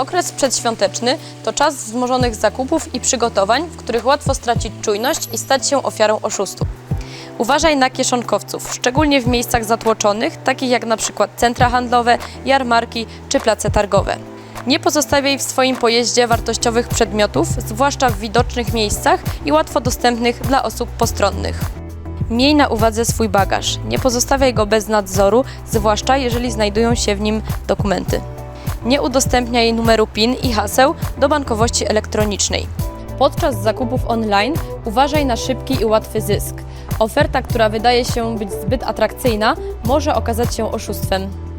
Okres przedświąteczny to czas wzmożonych zakupów i przygotowań, w których łatwo stracić czujność i stać się ofiarą oszustów. Uważaj na kieszonkowców, szczególnie w miejscach zatłoczonych, takich jak przykład centra handlowe, jarmarki czy place targowe. Nie pozostawiaj w swoim pojeździe wartościowych przedmiotów, zwłaszcza w widocznych miejscach i łatwo dostępnych dla osób postronnych. Miej na uwadze swój bagaż. Nie pozostawiaj go bez nadzoru, zwłaszcza jeżeli znajdują się w nim dokumenty. Nie udostępniaj numeru PIN i haseł do bankowości elektronicznej. Podczas zakupów online uważaj na szybki i łatwy zysk. Oferta, która wydaje się być zbyt atrakcyjna, może okazać się oszustwem.